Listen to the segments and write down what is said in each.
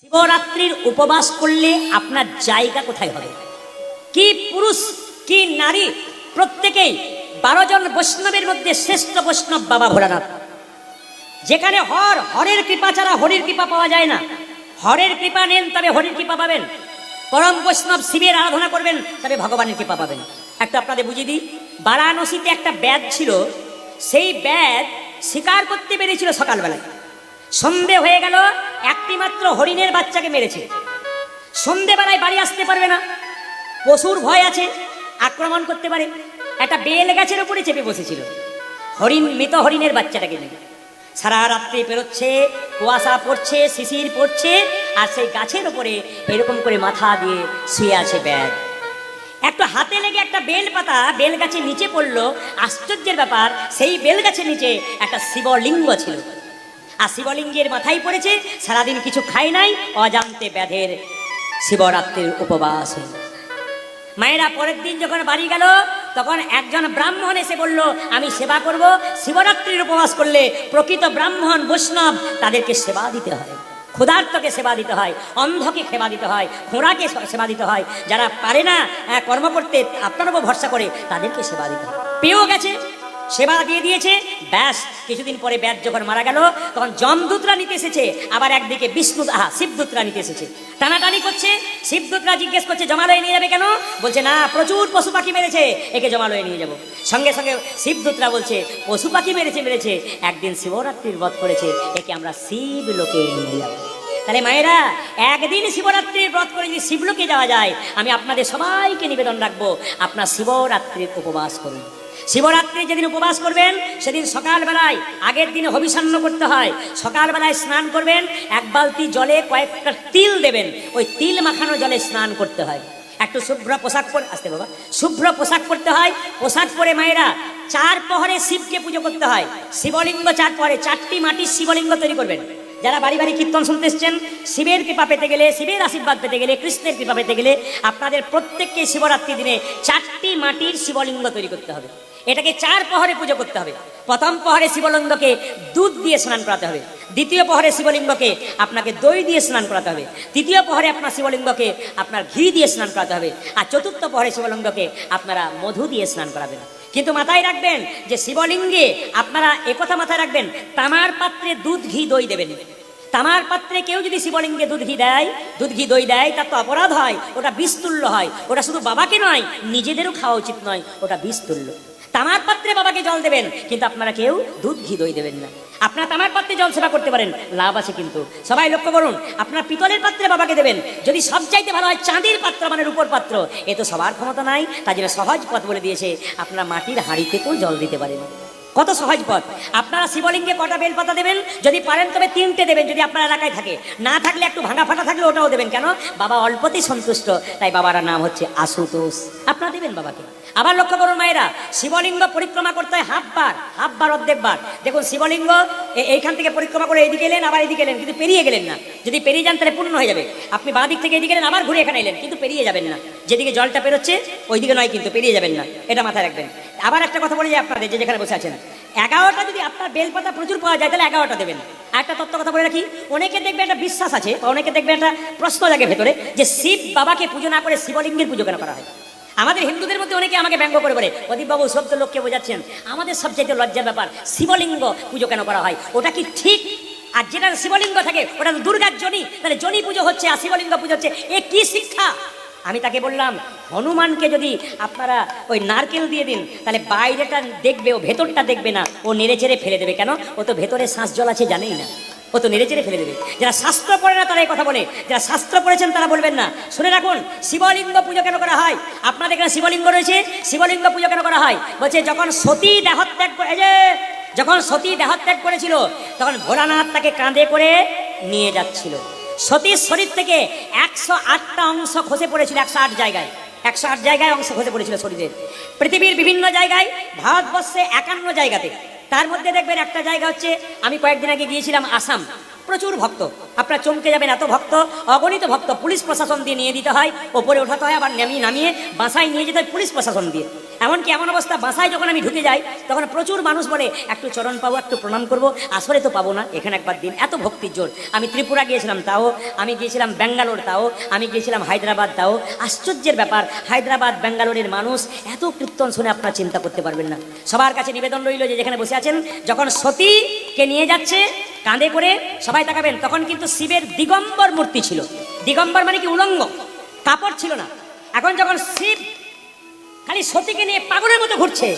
শিবরাত্রির উপবাস করলে আপনার জায়গা কোথায় হবে? কি পুরুষ, কি নারী, প্রত্যেকেই বারো জন বৈষ্ণবের মধ্যে শ্রেষ্ঠ বৈষ্ণব বাবা ভোলানাথ। যেখানে হর, হরের কৃপা ছাড়া হরির কৃপা পাওয়া যায় না। হরের কৃপা নেন, তবে হরির কৃপা পাবেন। পরম বৈষ্ণব শিবের আরাধনা করবেন, তবে ভগবানের কৃপা পাবেন। একটা আপনাদের বুঝিয়ে দিই। বারাণসীতে একটা ব্যাধ ছিল। সেই ব্যাধ শিকার করতে পেরেছিল সকালবেলায়। সন্ধে হয়ে গেল একটি মাত্র হরিণের বাচ্চাকে মেরেছে। সন্ধেবেলায় বাড়ি আসতে পারবে না। পশুর ভয় আছে, আক্রমণ করতে পারে। একটা বেল গাছের উপরে চেপে বসেছিল। হরিণ, মৃত হরিণের বাচ্চাটাকে নিয়ে। সারা রাত্রি পেরোচ্ছে, কুয়াশা পড়ছে, শিশির পড়ছে, আর সেই গাছের উপরে এরকম করে মাথা দিয়ে শুয়ে আছে ব্যাগ। একটু হাতে লেগে একটা বেল পাতা বেল গাছের নিচে পড়ল। আশ্চর্যের ব্যাপার, সেই বেল গাছের নিচে একটা শিবলিঙ্গ ছিল। আর শিবলিঙ্গের মাথায় পড়েছে, সারাদিন কিছু খায় নাই, অজান্তে ব্যাধের শিবরাত্রির উপবাস মায়েরা পরের দিন যখন বাড়ি গেল, তখন একজন ব্রাহ্মণ এসে বলল, আমি সেবা করব, শিবরাত্রির উপবাস করলে প্রকৃত ব্রাহ্মণ, বৈষ্ণব তাদেরকে সেবা দিতে হয়। ক্ষুধার্তকে সেবা দিতে হয়, অন্ধকে সেবা দিতে হয়, খোঁড়াকে সেবা দিতে হয়। যারা পারে না কর্ম করতে আপনার উপর ভরসা করে তাদেরকে সেবা দিতে হয়। পেয়েও গেছে। সেবা দিয়ে দিয়েছে। ব্যাস, কিছুদিন পরে ব্যাস যখন মারা গেল, তখন যমদূতরা নিতে এসেছে। আবার একদিকে বিষ্ণু, আহা, শিবদূতরা নিতে এসেছে। টানাটানি করছে। শিবদূতরা জিজ্ঞেস করছে, জমালয়ে নিয়ে যাবে কেন? বলছে, না, প্রচুর পশু পাখি মেরেছে। একে জমালয়ে নিয়ে যাব। সঙ্গে সঙ্গে শিবদূতরা বলছে, পশু পাখি মেরেছে মেরেছে। একদিন শিবরাত্রির বধ করেছে। একে আমরা শিব লোকে নিয়ে যাব। তাহলে মায়েরা, একদিন শিবরাত্রির ব্রত করে যদি শিবলোকে যাওয়া যায়, আমি আপনাদের সবাইকে নিবেদন রাখব। আপনার শিবরাত্রির উপবাস করুন। শিবরাত্রি যেদিন উপবাস করবেন, সেদিন সকালবেলায়, আগের দিনে হবিষান্ন করতে হয়। সকালবেলায় স্নান করবেন, এক বালতি জলে কয়েকটা তিল দেবেন। ওই তিল মাখানো জলে স্নান করতে হয়। একটু শুভ্র পোশাক পরে আসতে বাবা। শুভ্র পোশাক পরতে হয়। পোশাক পরে মায়েরা চার পহরে শিবকে পুজো করতে হয়। শিবলিঙ্গ চার পরে চারটি মাটির শিবলিঙ্গ তৈরি করবেন। যারা বাড়ি বাড়ি কীর্তন শুনতে এসছেন, শিবের কৃপা পেতে গেলে, শিবের আশীর্বাদ পেতে গেলে, কৃষ্ণের কৃপা পেতে গেলে, আপনাদের প্রত্যেককে শিবরাত্রি দিনে চারটি মাটির শিবলিঙ্গ তৈরি করতে হবে। এটাকে চার পহরে পুজো করতে হবে। প্রথম পহরে শিবলিঙ্গকে দুধ দিয়ে স্নান করাতে হবে। দ্বিতীয় পহরে শিবলিঙ্গকে আপনাকে দই দিয়ে স্নান করাতে হবে। তৃতীয় পহরে আপনার শিবলিঙ্গকে আপনার ঘি দিয়ে স্নান করাতে হবে। আর চতুর্থ পহরে শিবলিঙ্গকে আপনারা মধু দিয়ে স্নান করাবেন। কিন্তু মাথায় রাখবেন যে শিবলিঙ্গে আপনারা একথা মাথায় রাখবেন, তামার পাত্রে দুধ, ঘি, দই দেবেন। তামার পাত্রে কেউ যদি শিবলিঙ্গে দুধ, ঘি দেয়, দুধ, ঘি, দই দেয়, তার তো অপরাধ হয়, ওটা বিস্তুল্য হয়। ওটা শুধু বাবাকে নয়, নিজেদেরও খাওয়া উচিত নয়, ওটা বিস্তুল্য তামার পাত্রে বাবাকে জল দেবেন, কিন্তু আপনারা কেউ দুধ ঘি দই দেবেন না। আপনার তামার পাত্রে জল সেবা করতে পারেন, লাভ আছে কিন্তু। সবাই লক্ষ্য করুন, আপনার পিতলের পাত্রে বাবাকে দেবেন। যদি সব চাইতে ভালো হয় চাঁদের পাত্র মানে রূপর পাত্র, এ তো সবার ক্ষমতা নাই, তার জন্য সহজ পথ বলে দিয়েছে, আপনারা মাটির হাঁড়ি থেকেও জল দিতে পারেন। কত সহজ পথ। আপনারা শিবলিঙ্গে কটা বেলপাতা দেবেন? যদি পারেন তবে তিনটে দেবেন, যদি আপনার এলাকায় থাকে। না থাকলে একটু ভাঙা ফাটা থাকলে ওটাও দেবেন। কেন? বাবা অল্পতেই সন্তুষ্ট, তাই বাবার নাম হচ্ছে আশুতোষ। আপনারা দেবেন বাবাকে। আবার লক্ষ্য করুন মায়েরা, শিবলিঙ্গ পরিক্রমা করতে হয় হাফ বার হাফ বার অর্ধেক বার দেখুন, শিবলিঙ্গ এইখান থেকে পরিক্রমা করে এইদিকে এলেন, আবার এদিকে এলেন, কিন্তু পেরিয়ে গেলেন না। যদি পেরিয়ে যান তাহলে পূর্ণ হয়ে যাবে। আপনি বাঁ দিক থেকে এদিকে এলেন, আবার ঘুরে এখানে এলেন, কিন্তু পেরিয়ে যাবেন না। যেদিকে জলটা পেরোচ্ছে, ওইদিকে নয় কিন্তু, পেরিয়ে যাবেন না। এটা মাথায় রাখবেন। আবার একটা কথা বলে যায় আপনাদের, যে যেখানে বসে আছেন। এগারোটা যদি আপনার বেলপাতা প্রচুর পাওয়া যায়, তাহলে এগারোটা দেবেন। একটা তত্ত্ব কথা বলে রাখি, অনেকে দেখবে একটা বিশ্বাস আছে অনেকে দেখবে একটা প্রশ্ন লাগে ভেতরে, যে শিব বাবাকে পুজো না করে শিবলিঙ্গের পুজো কেন করা হয়? আমাদের হিন্দুদের মধ্যে অনেকে আমাকে ব্যঙ্গ করে বলে প্রদীপবাবু সব তো লোককে বোঝাচ্ছেন। আমাদের সবচেয়ে লজ্জার ব্যাপার, শিবলিঙ্গ পুজো কেন করা হয়? ওটা কি ঠিক? আর যেটা শিবলিঙ্গ থাকে, ওটা দুর্গার জনি। তাহলে জনি পুজো হচ্ছে, আর শিবলিঙ্গ পুজো হচ্ছে। এ কি শিক্ষা? আমি তাকে বললাম, হনুমানকে যদি আপনারা ওই নারকেল দিয়ে দিন, তাহলে বাইরেটা দেখবে, ও ভেতরটা দেখবে না। ও নেড়ে চেড়ে ফেলে দেবে কেন? ও তো ভেতরে শ্বাস জল আছে জানেই না। ও তো নেড়ে চেড়ে ফেলে দেবে। যারা শাস্ত্র পড়ে না, তারা এই কথা বলে। যারা শাস্ত্র পড়েছেন, তারা বলবেন না। শুনে রাখুন, শিবলিঙ্গ পুজো কেন করা হয়? আপনাদের এখানে শিবলিঙ্গ রয়েছে? শিবলিঙ্গ পুজো কেন করা হয়? বলছে, যখন সতী দেহত্যাগ করে যে, যখন সতী দেহত্যাগ করেছিল, তখন ভোলানাথ তাকে কাঁধে করে নিয়ে যাচ্ছিল। সতীর শরীর থেকে একশো আটটা অংশ খসে পড়েছিল, একশো আট জায়গায়। একশো আট জায়গায় অংশ খসে পড়েছিল শরীরের। পৃথিবীর বিভিন্ন জায়গায়, ভারতবর্ষে একান্ন জায়গাতে। তার মধ্যে দেখবেন একটা জায়গা হচ্ছে, আমি কয়েকদিন আগে গিয়েছিলাম আসাম। প্রচুর ভক্ত। আপনার চমকে যাবেন, এত ভক্ত। অগণিত ভক্ত। পুলিশ প্রশাসন দিয়ে নিয়ে দিতে হয়, ওপরে ওঠাতে হয়, আবার নামিয়ে নামিয়ে বাসায় নিয়ে যেতে হয় পুলিশ প্রশাসন দিয়ে। এমনকি এমন অবস্থা বাসায় যখন আমি ঢুকে যাই, তখন প্রচুর মানুষ বলে, একটু চরণ পাবো, একটু প্রণাম করব আসলে তো পাবো না, এখানে একবার দিন। এত ভক্তির জোর। আমি ত্রিপুরা গিয়েছিলাম তাও, আমি গিয়েছিলাম ব্যাঙ্গালোর তাও, আমি গিয়েছিলাম হায়দ্রাবাদ তাও। আশ্চর্যের ব্যাপার, হায়দ্রাবাদ, ব্যাঙ্গালোরের মানুষ এত কীর্তন শুনে আপনারা চিন্তা করতে পারবেন না। সবার কাছে নিবেদন রইল যে, যেখানে বসে আছেন, যখন সতীকে নিয়ে যাচ্ছে, কাঁধে করে সবাই তাকাবেন, তখন কিন্তু শিবের দিগম্বর মূর্তি ছিল। দিগম্বর মানে কি উলঙ্গ, কাপড় ছিল না। এখন যখন শিব খালি সতীকে নিয়ে পাগলের মতো ঘুরছে।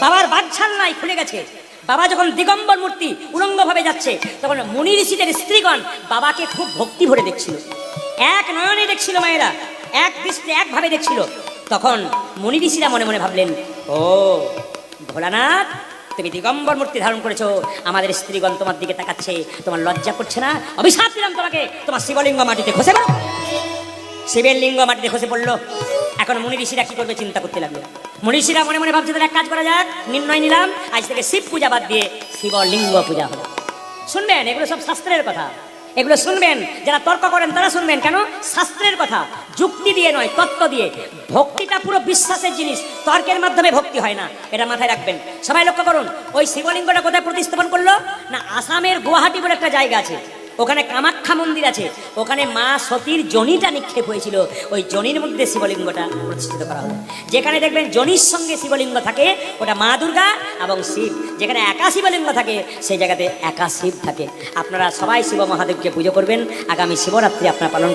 বাবার বাচ্চাল নাই খুলে গেছে। বাবা যখন দিগম্বর মূর্তি উলঙ্গভাবে যাচ্ছে, তখন মুনি ঋষিদের স্ত্রীগণ বাবাকে খুব ভক্তি ভরে দেখছিল। এক নয়নে দেখছিল মায়েরা, এক দৃষ্টি একভাবে দেখছিল। তখন মুনি ঋষিরা মনে মনে ভাবলেন, ও, ভোলানাথ, তুমি দিগম্বর মূর্তি ধারণ করেছ। আমাদের স্ত্রীগণ তোমার দিকে তাকাচ্ছে, তোমার লজ্জা করছে না। অভিশাপ দিলাম তোমাকে। তোমার শিবলিঙ্গ মাটিতে খসে পড়ো। শিবের লিঙ্গ মাটিতে খসে পড়ল। এখন মুনি ঋষিরা কি করবে চিন্তা করতে লাগল। মুনি ঋষিরা মনে মনে ভাবছে, তাহলে এক কাজ করা যাক, নির্ণয় নিলাম, আজ থেকে শিব পূজা বাদ দিয়ে শিবলিঙ্গ পূজা হলো শুনবেন, এগুলো সব শাস্ত্রের কথা। এগুলো শুনবেন, যারা তর্ক করেন তারা শুনবেন কেন? শাস্ত্রের কথা, যুক্তি দিয়ে নয়, তত্ত্ব দিয়ে। ভক্তিটা পুরো বিশ্বাসের জিনিস, তর্কের মাধ্যমে ভক্তি হয় না, এটা মাথায় রাখবেন। সবাই লক্ষ্য করুন, ওই শিবলিঙ্গটা কোথায় প্রতিস্থাপন করল? না, আসামের গুয়াহাটি বলে একটা জায়গা আছে। ওখানে কামাখ্যা মন্দির আছে। ওখানে মা সতীর জনিটা নিক্ষেপ হয়েছিল। ওই জনির মধ্যে শিবলিঙ্গটা প্রতিষ্ঠিত করা হলো। যেখানে দেখবেন জনির সঙ্গে শিবলিঙ্গ থাকে, ওটা মা দুর্গা এবং শিব। যেখানে একা শিবলিঙ্গ থাকে, সেই জায়গাতে একা শিব থাকে। আপনারা সবাই শিব মহাদেবকে পুজো করবেন। আগামী শিবরাত্রি আপনারা পালন